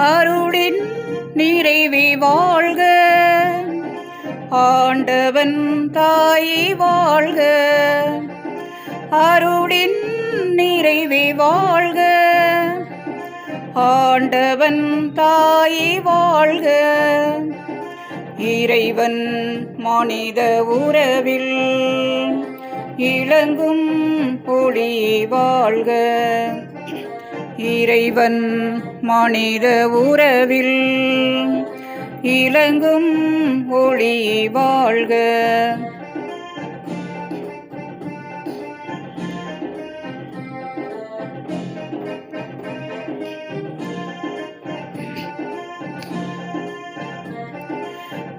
அருளின் நிறைவே வாழ்க. ஆண்டவன் தாயே வாழ்க. அருளின் நிறைவே வாழ்க. ஆண்டவன் தாயே வாழ்க. இறைவன் மனித உறவில் இளங்கும் பொடி வாழ்க. இறைவன் மனித உறவில் இளங்கும் ஒளி வாழ்க.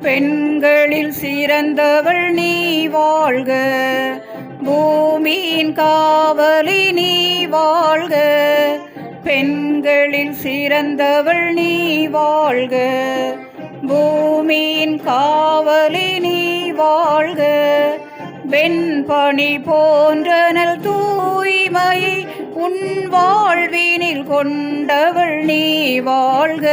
பெண்களில் சிறந்தவள் நீ வாழ்க. பூமியின் காவலி நீ வாழ்க. பெண்களில் சிறந்தவள் நீ வாழ்க. பூமியின் காவலி நீ வாழ்க. வெண்பணி போன்றனல் தூய்மை உன் வாழ்வினில் கொண்டவள் நீ வாழ்க.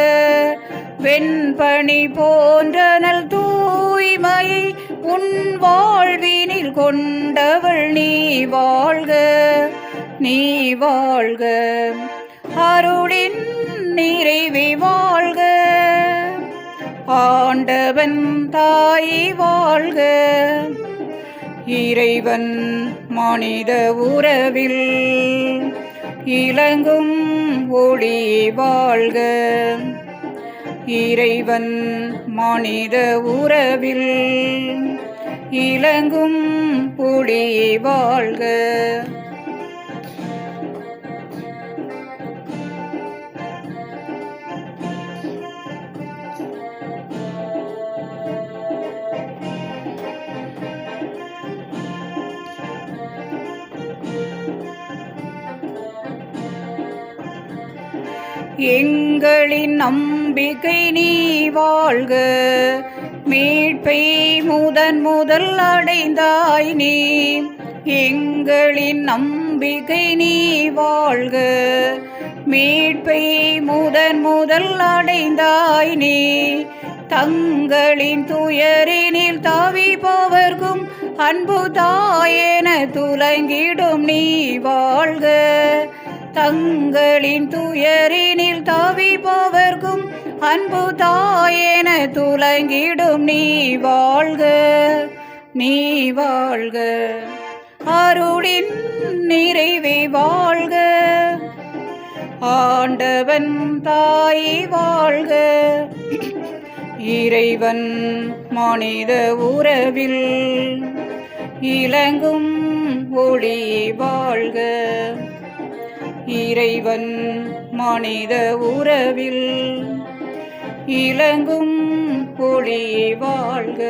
வெண்பணி போன்றனல் தூய்மை உன் வாழ்வினில் கொண்டவள் நீ வாழ்க. நீ வாழ்க. அருளின் நிறைவே வாழ்க. ஆண்டவன் தாய் வாழ்க. இறைவன் மனித உறவில் இளங்கும் ஒளி வாழ்க. இறைவன் மனித உறவில் இளங்கும் புளி வாழ்க. எங்களின் நம்பிக்கை நீ வாழ்க. மீட்பை முதன் முதல் அடைந்தாய் நீ. எங்களின் நம்பிக்கை நீ வாழ்க. மீட்பை முதன் முதல் அடைந்தாய் நீ. தங்களின் துயரினில் தவிப்பவர்க்கும் அன்பு தாயென துலங்கிடும் நீ வாழ்க. தங்களின் துயரினில் தவிப்பவர்க்கும் அன்பு தாயென துலங்கிடும் நீ வாழ்க நீ வாழ்க. அருளின் நிறைவே வாழ்க ஆண்டவன் தாய் வாழ்க. இறைவன் மனித உறவில் இளங்கும் ஒளி வாழ்க. இறைவன் மனித உறவில் இளங்கும் ஒளி வாழ்க.